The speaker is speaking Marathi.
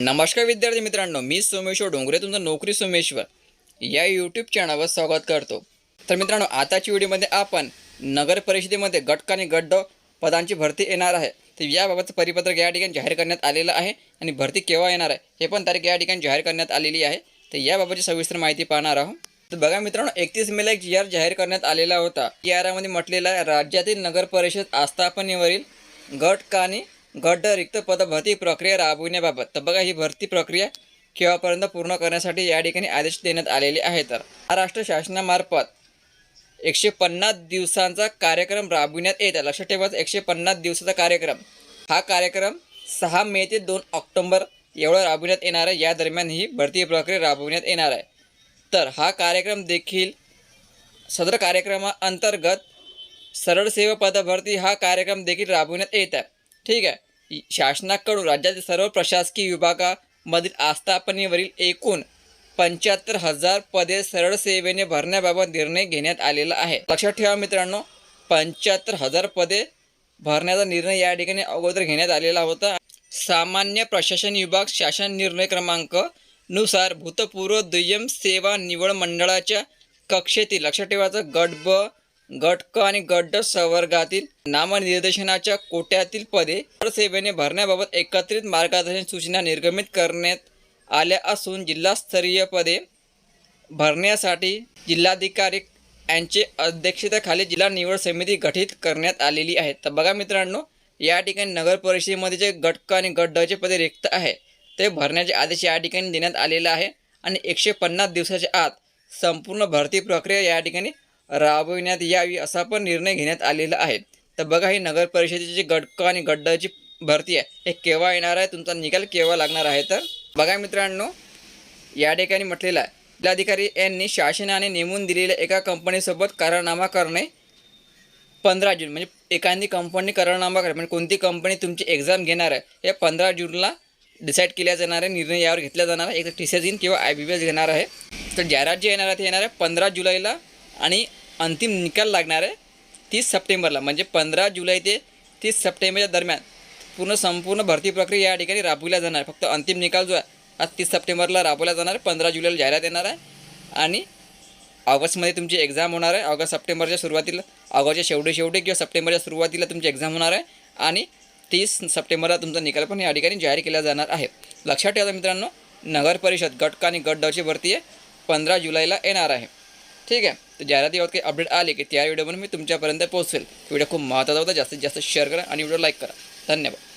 नमस्कार विद्यार्थी मित्रांनो मी सोमेश्वर डोंगरे तुमचं नोकरी सोमेश्वर. या यूट्यूब चॅनलवर स्वागत करतो. तर मित्रांनो आताच्या व्हिडिओमध्ये आपण नगर परिषदेमध्ये गटक आणि गड्ड पदांची भरती येणार आहे. तर याबाबतचं परिपत्रक या ठिकाणी जाहीर करण्यात आलेलं आहे आणि भरती केव्हा येणार आहे हे पण तारीख या ठिकाणी जाहीर करण्यात आलेली आहे. तर याबाबतची सविस्तर माहिती पाहणार आहोत. तर बघा मित्रांनो एकतीस मेला एक जी आर जाहीर करण्यात आलेला होता. जी आरमध्ये म्हटलेला आहे राज्यातील नगर परिषद आस्थापनेवरील गट आणि गड्ड रिक्त पद भरती प्रक्रिया राबविण्याबाबत. तर बघा ही भरती प्रक्रिया केव्हापर्यंत पूर्ण करण्यासाठी या ठिकाणी आदेश देण्यात आलेले आहे तर. महाराष्ट्र शासनामार्फत एकशे पन्नास दिवसांचा कार्यक्रम राबविण्यात येत आहे लक्षात ठेवायचं एकशे पन्नास दिवसाचा कार्यक्रम. हा कार्यक्रम सहा मे ते दोन ऑक्टोंबर एवढं राबविण्यात येणार आहे. या दरम्यान ही भरती प्रक्रिया राबविण्यात येणार आहे. तर हा कार्यक्रम देखील सदर कार्यक्रमाअंतर्गत सरळ सेवा पदभरती हा कार्यक्रम देखील राबविण्यात येत आहे. ठीक आहे. शासनाकडून राज्यातील सर्व प्रशासकीय विभागामधील आस्थापनेवरील एकूण पंच्याहत्तर हजार पदे सरळ सेवेने भरण्याबाबत निर्णय घेण्यात आलेला आहे. लक्षात ठेवा मित्रांनो पंच्याहत्तर हजार पदे भरण्याचा निर्णय या ठिकाणी अगोदर घेण्यात आलेला होता. सामान्य प्रशासन विभाग शासन निर्णय क्रमांकनुसार भूतपूर्व दुय्यम सेवा निवड मंडळाच्या कक्षेतील लक्षात ठेवायचं गट ब गट क आणि गट ड संवर्गातील नामनिर्देशनाच्या कोट्यातील पदे सेवेने भरण्याबाबत एकत्रित मार्गदर्शन सूचना निर्गमित करण्यात आल्या असून जिल्हास्तरीय पदे भरण्यासाठी जिल्हाधिकारी यांचे अध्यक्षतेखाली जिल्हा निवड समिती गठीत करण्यात आलेली आहे. तर बघा मित्रांनो या ठिकाणी नगर परिषदेमध्ये जे गट क आणि गट डचे पदे रिक्त आहे ते भरण्याचे आदेश या ठिकाणी देण्यात आलेला आहे. आणि एकशे पन्नास दिवसाच्या आत संपूर्ण भरती प्रक्रिया या ठिकाणी राबविण्यात यावी असा पण निर्णय घेण्यात आलेला आहे. तर बघा ही नगर परिषदेची जी गट आणि गड्डाची भरती आहे हे केव्हा येणार आहे? तुमचा निकाल केव्हा लागणार आहे? तर बघा मित्रांनो या ठिकाणी म्हटलेलं आहे जिल्हाधिकारी यांनी शासनाने नेमून दिलेल्या एका कंपनीसोबत करारनामा करणे पंधरा जून म्हणजे एखादी कंपनी करारनामा करणे म्हणजे कोणती कंपनी तुमची एक्झाम घेणार आहे हे पंधरा जूनला डिसाईड केल्या जाणार आहे निर्णय यावर घेतला जाणार आहे एक तर टी सी एस इन किंवा आय बी बी एस घेणार आहे. तर जाहिरात जे येणार आहे ते येणार आहे पंधरा जुलैला आणि अंतिम निकाल लागणार आहे तीस सप्टेंबरला म्हणजे पंधरा जुलै ते तीस सप्टेंबरच्या दरम्यान. पूर्ण संपूर्ण भरती प्रक्रिया या ठिकाणी राबवल्या जाणार. आहे फक्त अंतिम निकाल जो आहे आज तीस सप्टेंबरला राबवला जाणार आहे पंधरा जुलैला जाहिरात येणार आहे. आणि ऑगस्टमध्ये तुमची एक्झाम होणार आहे. ऑगस्ट सप्टेंबरच्या सुरुवातीला ऑगस्टच्या शेवटी शेवटी किंवा सप्टेंबरच्या सुरुवातीला तुमची एक्झाम होणार आहे. आणि तीस सप्टेंबरला तुमचा निकाल पण या ठिकाणी जाहीर केला जाणार आहे. लक्षात ठेवा मित्रांनो नगर परिषद गट आणि गट डची भरती आहे. पंधरा जुलैला येणार आहे. ठीक आहे. तर जाहिरातीबाबत काही अपडेट आले की त्या व्हिडिओमध्ये मी तुमच्यापर्यंत पोहोचेल व्हिडिओ खूप महत्त्वाचा होता. जास्तीत जास्त शेअर करा आणि व्हिडिओ लाईक करा. धन्यवाद.